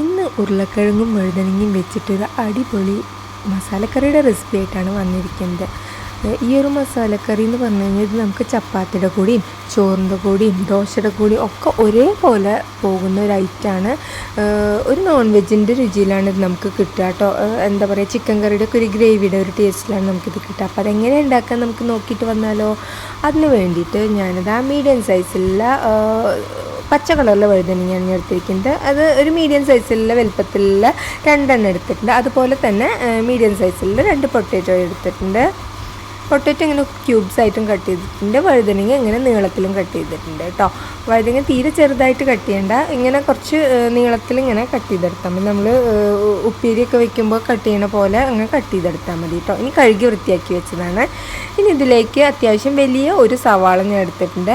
ഇന്ന് ഉരുളക്കിഴങ്ങും വഴുതനങ്ങയും വെച്ചിട്ടൊരു അടിപൊളി മസാലക്കറിയുടെ റെസിപ്പി ആയിട്ടാണ് വന്നിരിക്കുന്നത്. ഈ ഒരു മസാലക്കറി എന്ന് പറഞ്ഞു കഴിഞ്ഞാൽ ഇത് നമുക്ക് ചപ്പാത്തിയുടെ കൂടിയും ചോറിന്റെ കൂടിയും ദോശയുടെ കൂടിയും ഒക്കെ ഒരേപോലെ പോകുന്ന ഒരു ഐറ്റമാണ് ഒരു നോൺ വെജിന്റെ രുചിയിലാണ് ഇത് നമുക്ക് കിട്ടുക കേട്ടോ. എന്താ പറയുക ചിക്കൻ കറിയുടെ ഒക്കെ ഒരു ഗ്രേവിയുടെ ഒരു ടേസ്റ്റിലാണ് നമുക്കിത് കിട്ടുക. അപ്പോൾ അതെങ്ങനെ ഉണ്ടാക്കാൻ നമുക്ക് നോക്കിയിട്ട് വന്നാലോ. അതിന് വേണ്ടിയിട്ട് ഞാനത് ആ മീഡിയം സൈസിലുള്ള പച്ച കളറിലെ വഴുതനങ്ങയാണ് എടുത്തിരിക്കുന്നത്. അത് ഒരു മീഡിയം സൈസിലുള്ള വലുപ്പത്തിലുള്ള രണ്ടെണ്ണം എടുത്തിട്ടുണ്ട്. അതുപോലെ തന്നെ മീഡിയം സൈസിലുള്ള രണ്ട് പൊട്ടേറ്റോ എടുത്തിട്ടുണ്ട്. പൊട്ടറ്റോ ഇങ്ങനെ ക്യൂബ്സ് ആയിട്ടും കട്ട് ചെയ്തിട്ടുണ്ട് വഴുതനങ്ങ ഇങ്ങനെ നീളത്തിലും കട്ട് ചെയ്തിട്ടുണ്ട് കേട്ടോ വഴുതനങ്ങ തീരെ ചെറുതായിട്ട് കട്ട് ചെയ്യണ്ട. ഇങ്ങനെ കുറച്ച് നീളത്തിൽ ഇങ്ങനെ കട്ട് ചെയ്തെടുത്താൽ മതി. നമ്മൾ ഉപ്പേരിയൊക്കെ വെക്കുമ്പോൾ കട്ട് ചെയ്യണ പോലെ അങ്ങനെ കട്ട് ചെയ്തെടുത്താൽ മതി കേട്ടോ ഇനി കഴുകി വൃത്തിയാക്കി വെച്ചതാണ്. ഇനി ഇതിലേക്ക് അത്യാവശ്യം വലിയ ഒരു സവാള ഞാൻ എടുത്തിട്ടുണ്ട്.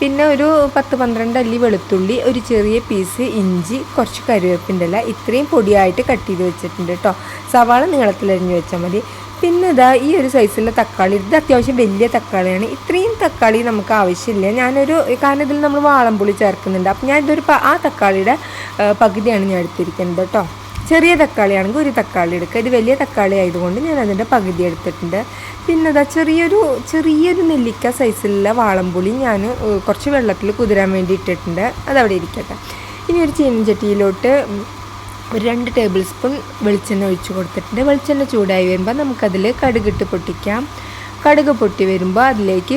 പിന്നെ ഒരു പത്ത് പന്ത്രണ്ട് അല്ലി വെളുത്തുള്ളി ഒരു ചെറിയ പീസ് ഇഞ്ചി കുറച്ച് കരുവേപ്പിന്റെ ഇത്രയും പൊടിയായിട്ട് കട്ട് ചെയ്ത് വെച്ചിട്ടുണ്ട് കേട്ടോ സവാള നീളത്തിലരിഞ്ഞ് വെച്ചാൽ മതി. പിന്നെ ഇതാ ഈ ഒരു സൈസിലുള്ള തക്കാളി. ഇത് അത്യാവശ്യം വലിയ തക്കാളിയാണ്. ഇത്രയും തക്കാളി നമുക്ക് ആവശ്യമില്ല. ഞാനൊരു കാരണം ഇതിൽ നമ്മൾ വാളംപുളി ചേർക്കുന്നുണ്ട്. അപ്പം ഞാൻ ഇതൊരു ആ തക്കാളിയുടെ പകുതിയാണ് ഞാൻ എടുത്തിരിക്കുന്നത് കേട്ടോ ചെറിയ തക്കാളിയാണെങ്കിൽ ഒരു തക്കാളി എടുക്കുക. ഇത് വലിയ തക്കാളി ആയതുകൊണ്ട് ഞാൻ അതിന്റെ പകുതി എടുത്തിട്ടുണ്ട്. പിന്നെ അതാ ചെറിയൊരു ചെറിയൊരു നെല്ലിക്ക സൈസിലുള്ള വാളംപുളി ഞാൻ കുറച്ച് വെള്ളത്തിൽ കുതിരാൻ വേണ്ടി ഇട്ടിട്ടുണ്ട്. അതവിടെ ഇരിക്കട്ടെ. ഇനി ഒരു ചീനച്ചട്ടിയിലോട്ട് ഒരു രണ്ട് ടേബിൾ സ്പൂൺ വെളിച്ചെണ്ണ ഒഴിച്ച് കൊടുത്തിട്ടുണ്ട്. വെളിച്ചെണ്ണ ചൂടായി വരുമ്പോൾ നമുക്കതിൽ കടുകിട്ട് പൊട്ടിക്കാം. കടുക് പൊട്ടി വരുമ്പോൾ അതിലേക്ക്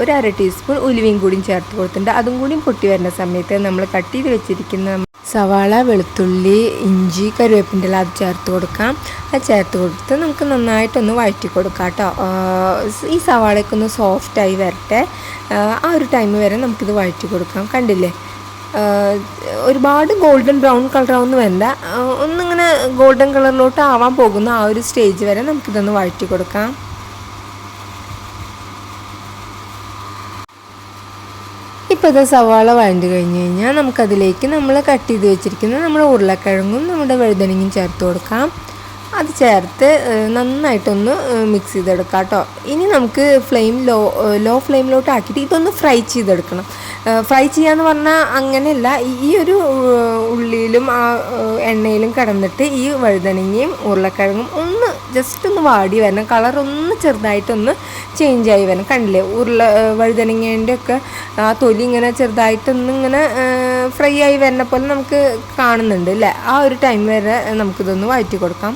ഒരു അര ടീസ്പൂൺ ഉലുവയും കൂടിയും ചേർത്ത് കൊടുത്തിട്ടുണ്ട്. അതും കൂടിയും പൊട്ടി വരുന്ന സമയത്ത് നമ്മൾ കട്ട് ചെയ്ത് വെച്ചിരിക്കുന്ന സവാള വെളുത്തുള്ളി ഇഞ്ചി കരുവേപ്പിന്റെ അത് ചേർത്ത് കൊടുക്കാം. അത് ചേർത്ത് കൊടുത്ത് നമുക്ക് നന്നായിട്ടൊന്ന് വഴറ്റി കൊടുക്കാം കേട്ടോ ഈ സവാളയൊക്കെ ഒന്ന് സോഫ്റ്റായി വരട്ടെ. ആ ഒരു ടൈം വരെ നമുക്കിത് വഴറ്റി കൊടുക്കാം. കണ്ടില്ലേ? ഒരുപാട് ഗോൾഡൻ ബ്രൗൺ കളറാവുന്ന വേണ്ട ഒന്നിങ്ങനെ ഗോൾഡൻ കളറിലോട്ട് ആവാൻ പോകുന്ന ആ ഒരു സ്റ്റേജ് വരെ നമുക്കിതൊന്ന് വഴറ്റി കൊടുക്കാം. ഇപ്പോൾ ഇത് സവാള വഴണ്ടി കഴിഞ്ഞ് കഴിഞ്ഞാൽ നമുക്കതിലേക്ക് നമ്മൾ കട്ട് ചെയ്ത് വെച്ചിരിക്കുന്ന നമ്മുടെ ഉരുളക്കിഴങ്ങും നമ്മുടെ വഴുതനങ്ങയും ചേർത്ത് കൊടുക്കാം. അത് ചേർത്ത് നന്നായിട്ടൊന്ന് മിക്സ് ചെയ്തെടുക്കാം കേട്ടോ. ഇനി നമുക്ക് ഫ്ലെയിം ലോ ലോ ഫ്ലെയിമിലോട്ട് ആക്കിയിട്ട് ഇതൊന്ന് ഫ്രൈ ചെയ്തെടുക്കണം. ഫ്രൈ ചെയ്യാന്ന് പറഞ്ഞാൽ അങ്ങനെയല്ല ഈ ഒരു ഉള്ളിയിലും ആ എണ്ണയിലും കിടന്നിട്ട് ഈ വഴുതനങ്ങയും ഉരുളക്കിഴങ്ങും ഒന്ന് ജസ്റ്റ് ഒന്ന് വാടി വരണം. കളറൊന്ന് ചെറുതായിട്ടൊന്ന് ചേഞ്ച് ആയി വരണം. കണ്ടില്ലേ? ഉരുള വഴുതനങ്ങേന്റെ ഒക്കെ ആ തൊലി ഇങ്ങനെ ചെറുതായിട്ടൊന്ന് ഇങ്ങനെ ഫ്രൈ ആയി വരുന്ന പോലെ നമുക്ക് കാണുന്നുണ്ട് അല്ലേ ആ ഒരു ടൈം വരെ നമുക്കിതൊന്ന് വഴറ്റി കൊടുക്കാം.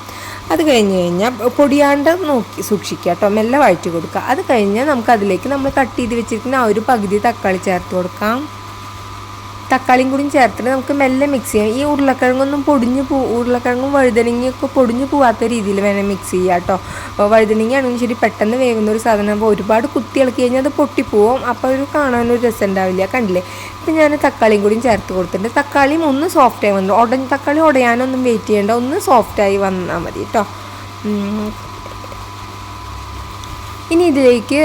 അത് കഴിഞ്ഞ് കഴിഞ്ഞാൽ പൊടിയാണ്ട് നോക്കി സൂക്ഷിക്കുക കേട്ടോ. മെല്ലെ വഴറ്റി കൊടുക്കുക. അത് കഴിഞ്ഞാൽ നമുക്കതിലേക്ക് നമ്മൾ കട്ട് ചെയ്ത് വെച്ചിരിക്കുന്ന ആ ഒരു പകുതി തക്കാളി ചേർത്ത് കൊടുക്കാം. തക്കാളിയും കൂടി ചേർത്തിട്ട് നമുക്ക് മെല്ലെ മിക്സ് ചെയ്യാം. ഈ ഉരുളക്കിഴങ്ങൊന്നും പൊടിഞ്ഞു പോ ഉരുളക്കിഴങ്ങും വഴുതനങ്ങയൊക്കെ പൊടിഞ്ഞു പോവാത്ത രീതിയിൽ വേണം മിക്സ് ചെയ്യുക കേട്ടോ വഴുതനങ്ങ വഴുതനങ്ങിയാണെങ്കിൽ ശരി പെട്ടെന്ന് വേകുന്ന ഒരു സാധനം. അപ്പോൾ ഒരുപാട് കുത്തി ഇളക്കി കഴിഞ്ഞാൽ അത് പൊട്ടിപ്പോവും. അപ്പോൾ ഒരു കാണാനൊരു രസം ഉണ്ടാവില്ല. കണ്ടില്ലേ? ഇപ്പം ഞാൻ തക്കാളിയും കൂടി ചേർത്ത് കൊടുത്തിട്ടുണ്ട്. തക്കാളിയും ഒന്ന് സോഫ്റ്റായി വന്നു. ഉടൻ തക്കാളി ഉടയാനൊന്നും വെയിറ്റ് ചെയ്യേണ്ട. ഒന്ന് സോഫ്റ്റായി വന്നാൽ മതി കേട്ടോ ഇനി ഇതിലേക്ക്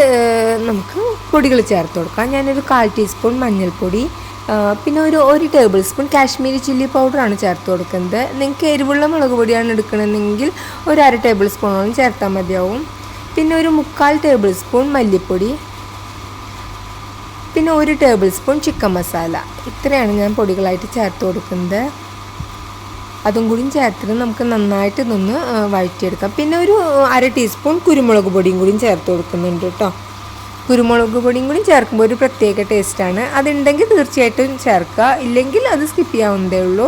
നമുക്ക് പൊടികൾ ചേർത്ത് കൊടുക്കാം. ഞാനൊരു കാൽ ടീസ്പൂൺ മഞ്ഞൾപ്പൊടി പിന്നെ ഒരു ഒരു ടേബിൾ സ്പൂൺ കാശ്മീരി ചില്ലി പൗഡറാണ് ചേർത്ത് കൊടുക്കുന്നത്. നിങ്ങൾക്ക് എരിവുള്ള മുളക് പൊടിയാണ് എടുക്കണമെങ്കിൽ ഒരു അര ടേബിൾ സ്പൂണോളം ചേർത്താൽ മതിയാവും. പിന്നെ ഒരു മുക്കാൽ ടേബിൾ സ്പൂൺ മല്ലിപ്പൊടി. പിന്നെ ഒരു ടേബിൾ സ്പൂൺ ചിക്കൻ മസാല ഇത്രയാണ് ഞാൻ പൊടികളായിട്ട് ചേർത്ത് കൊടുക്കുന്നത്. അതും കൂടിയും ചേർത്തിട്ട് നമുക്ക് നന്നായിട്ട് നിന്ന് വഴറ്റിയെടുക്കാം. പിന്നെ ഒരു അര ടീസ്പൂൺ കുരുമുളക് പൊടിയും കൂടിയും ചേർത്ത് കൊടുക്കുന്നുണ്ട് കേട്ടോ. കുരുമുളക് പൊടിയും കൂടി ചേർക്കുമ്പോൾ ഒരു പ്രത്യേക ടേസ്റ്റാണ് അതുണ്ടെങ്കിൽ തീർച്ചയായിട്ടും ചേർക്കുക. ഇല്ലെങ്കിൽ അത് സ്കിപ്പ് ചെയ്യാവുന്നതേ ഉള്ളൂ.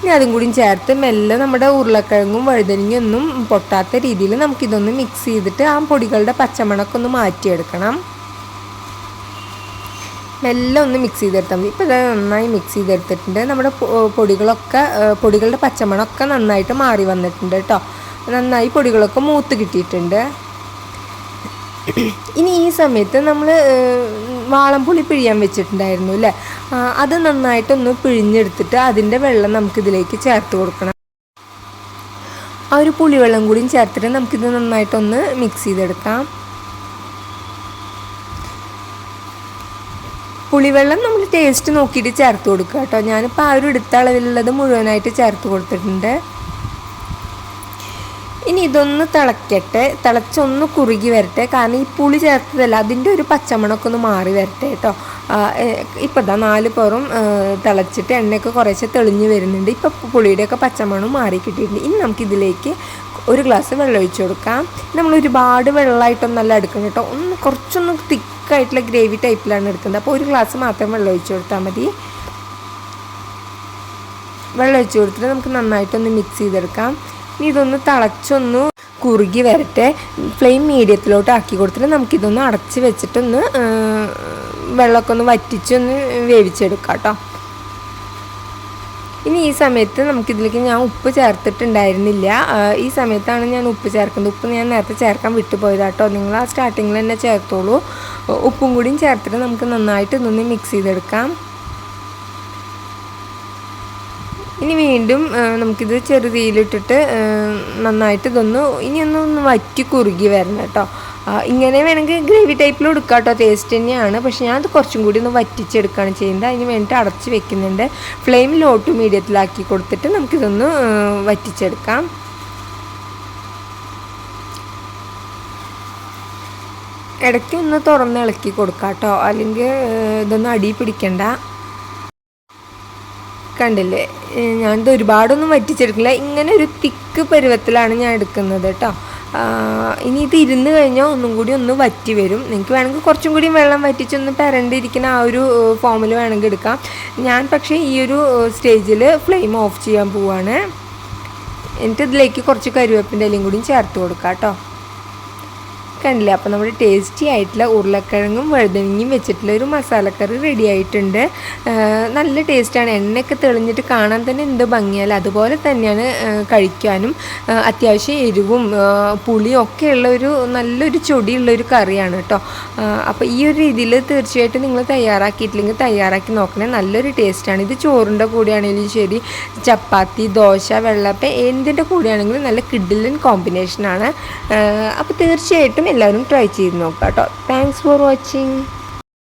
ഇനി അതും കൂടി ചേർത്ത് മെല്ലെ നമ്മുടെ ഉരുളക്കിഴങ്ങും വഴുതനങ്ങയും ഒന്നും പൊട്ടാത്ത രീതിയിൽ നമുക്കിതൊന്ന് മിക്സ് ചെയ്തിട്ട് ആ പൊടികളുടെ പച്ചമണക്ക് ഒന്ന് മാറ്റിയെടുക്കണം. മെല്ലെ ഒന്ന് മിക്സ് ചെയ്തെടുത്താൽ മതി. ഇപ്പോൾ നന്നായി മിക്സ് ചെയ്തെടുത്തിട്ടുണ്ട്. നമ്മുടെ പൊടികളൊക്കെ പൊടികളുടെ പച്ചമണമൊക്കെ നന്നായിട്ട് മാറി വന്നിട്ടുണ്ട് കേട്ടോ നന്നായി പൊടികളൊക്കെ മൂത്ത് കിട്ടിയിട്ടുണ്ട്. ഇനി ഈ സമയത്ത് നമ്മൾ വാളംപുളി പിഴിയാൻ വെച്ചിട്ടുണ്ടായിരുന്നു അല്ലേ? അത് നന്നായിട്ടൊന്ന് പിഴിഞ്ഞെടുത്തിട്ട് അതിന്റെ വെള്ളം നമുക്കിതിലേക്ക് ചേർത്ത് കൊടുക്കണം. ആ ഒരു പുളിവെള്ളം കൂടിയും ചേർത്തിട്ട് നമുക്കിത് നന്നായിട്ടൊന്ന് മിക്സ് ചെയ്തെടുക്കാം. പുളിവെള്ളം നമ്മൾ ടേസ്റ്റ് നോക്കിയിട്ട് ചേർത്ത് കൊടുക്കുക കേട്ടോ. ഞാനിപ്പോൾ ആ ഒരു എടുത്ത അളവിലുള്ളത് മുഴുവനായിട്ട് ചേർത്ത് കൊടുത്തിട്ടുണ്ട്. ഇനി ഇതൊന്ന് തിളക്കട്ടെ. തിളച്ചൊന്ന് കുറുകി വരട്ടെ. കാരണം ഈ പുളി ചേർത്തതല്ല അതിന്റെ ഒരു പച്ചമണമൊക്കെ ഒന്ന് മാറി വരട്ടെ കേട്ടോ. ഇപ്പം ഇതാ നാല് പുറം തിളച്ചിട്ട് എണ്ണയൊക്കെ കുറേശ്ശെ തെളിഞ്ഞ് വരുന്നുണ്ട്. ഇപ്പം പുളിയുടെയൊക്കെ പച്ചമണം മാറി കിട്ടിയിട്ടുണ്ട്. ഇനി നമുക്കിതിലേക്ക് ഒരു ഗ്ലാസ് വെള്ളം ഒഴിച്ച് കൊടുക്കാം. നമ്മൾ ഒരുപാട് വെള്ളമായിട്ടൊന്നല്ല എടുക്കണം കേട്ടോ. ഒന്ന് കുറച്ചൊന്ന് തിക്കായിട്ടുള്ള ഗ്രേവി ടൈപ്പിലാണ് എടുക്കുന്നത്. അപ്പോൾ ഒരു ഗ്ലാസ് മാത്രം വെള്ളം ഒഴിച്ച് കൊടുത്താൽ മതി. വെള്ളം ഒഴിച്ച് കൊടുത്തിട്ട് നമുക്ക് നന്നായിട്ടൊന്ന് മിക്സ് ചെയ്തെടുക്കാം. ഇനി ഇതൊന്ന് തിളച്ചൊന്ന് കുറുകി വരട്ടെ. ഫ്ലെയിം മീഡിയത്തിലോട്ട് ആക്കി കൊടുത്തിട്ട് നമുക്കിതൊന്ന് അടച്ച് വെച്ചിട്ടൊന്ന് വെള്ളമൊക്കെ ഒന്ന് വറ്റിച്ചൊന്ന് വേവിച്ചെടുക്കാം കേട്ടോ. ഇനി ഈ സമയത്ത് നമുക്കിതിലേക്ക് ഞാൻ ഉപ്പ് ചേർത്തിട്ടുണ്ടായിരുന്നില്ല. ഈ സമയത്താണ് ഞാൻ ഉപ്പ് ചേർക്കുന്നത്. ഉപ്പ് ഞാൻ നേരത്തെ ചേർക്കാൻ വിട്ടുപോയതാട്ടോ നിങ്ങൾ ആ സ്റ്റാർട്ടിങ്ങിൽ തന്നെ ചേർത്തോളൂ. ഉപ്പും കൂടിയും ചേർത്തിട്ട് നമുക്ക് നന്നായിട്ട് ഇതൊന്ന് മിക്സ് ചെയ്തെടുക്കാം. ഇനി വീണ്ടും നമുക്കിത് ചെറുതീയിലിട്ടിട്ട് നന്നായിട്ട് ഇതൊന്ന് ഇനി ഒന്ന് ഒന്ന് വറ്റി കുറുകി വരണം കേട്ടോ. ഇങ്ങനെ വേണമെങ്കിൽ ഗ്രേവി ടൈപ്പിൽ കൊടുക്കാം കേട്ടോ. ടേസ്റ്റ് തന്നെയാണ്. പക്ഷേ ഞാൻ അത് കുറച്ചും കൂടി ഒന്ന് വറ്റിച്ചെടുക്കുകയാണ് ചെയ്യുന്നത്. അതിന് വേണ്ടിയിട്ട് അടച്ച് വെക്കുന്നുണ്ട്. ഫ്ലെയിം ലോ ടു മീഡിയത്തിലാക്കി കൊടുത്തിട്ട് നമുക്കിതൊന്ന് വറ്റിച്ചെടുക്കാം. ഇടയ്ക്ക് ഒന്ന് തുറന്ന് ഇളക്കി കൊടുക്കാം കേട്ടോ. അല്ലെങ്കിൽ ഇതൊന്നും അടി പിടിക്കണ്ട. കണ്ടില്ലേ? ഞാനിത് ഒരുപാടൊന്നും വറ്റിച്ചെടുക്കില്ല. ഇങ്ങനെ ഒരു തിക്ക് പരുവത്തിലാണ് ഞാൻ എടുക്കുന്നത് കേട്ടോ. ഇനി ഇത് ഇരുന്ന് കഴിഞ്ഞാൽ ഒന്നും കൂടി ഒന്ന് വറ്റി വരും. നിങ്ങൾക്ക് വേണമെങ്കിൽ കുറച്ചും കൂടി വെള്ളം വറ്റിച്ചൊന്ന് പെരണ്ടിരിക്കുന്ന ആ ഒരു ഫോമിൽ വേണമെങ്കിൽ എടുക്കാം. ഞാൻ പക്ഷേ ഈ ഒരു സ്റ്റേജിൽ ഫ്ലെയിം ഓഫ് ചെയ്യാൻ പോവാണ്. എന്നിട്ട് ഇതിലേക്ക് കുറച്ച് കരുവേപ്പിന്റെ ഇലയും കൂടി ചേർത്ത് കൊടുക്കാം കേട്ടോ. കണ്ടില്ലേ? അപ്പോൾ നമ്മുടെ ടേസ്റ്റി ആയിട്ടുള്ള ഉരുളക്കിഴങ്ങും വഴുതനങ്ങയും വെച്ചിട്ടുള്ള ഒരു മസാലക്കറി റെഡി ആയിട്ടുണ്ട്. നല്ല ടേസ്റ്റാണ് എണ്ണയൊക്കെ തെളിഞ്ഞിട്ട് കാണാൻ തന്നെ എന്ത് ഭംഗിയല്ല? അതുപോലെ തന്നെയാണ് കഴിക്കാനും അത്യാവശ്യം എരിവും പുളിയും ഒക്കെ ഉള്ള ഒരു നല്ലൊരു ചൊടിയുള്ള ഒരു കറിയാണ് കേട്ടോ. അപ്പോൾ ഈ ഒരു രീതിയിൽ തീർച്ചയായിട്ടും നിങ്ങൾ തയ്യാറാക്കിയിട്ടില്ലെങ്കിൽ തയ്യാറാക്കി നോക്കണേ. നല്ലൊരു ടേസ്റ്റാണ് ഇത് ചോറിന്റെ കൂടെയാണെങ്കിലും ശരി ചപ്പാത്തി ദോശ വെള്ളപ്പം എന്തിന്റെ കൂടെയാണെങ്കിലും നല്ല കിഡിലൻ കോമ്പിനേഷനാണ് അപ്പോൾ തീർച്ചയായിട്ടും എല്ലാവരും ട്രൈ ചെയ്ത് നോക്കാം കേട്ടോ താങ്ക്സ് ഫോർ വാച്ചിങ്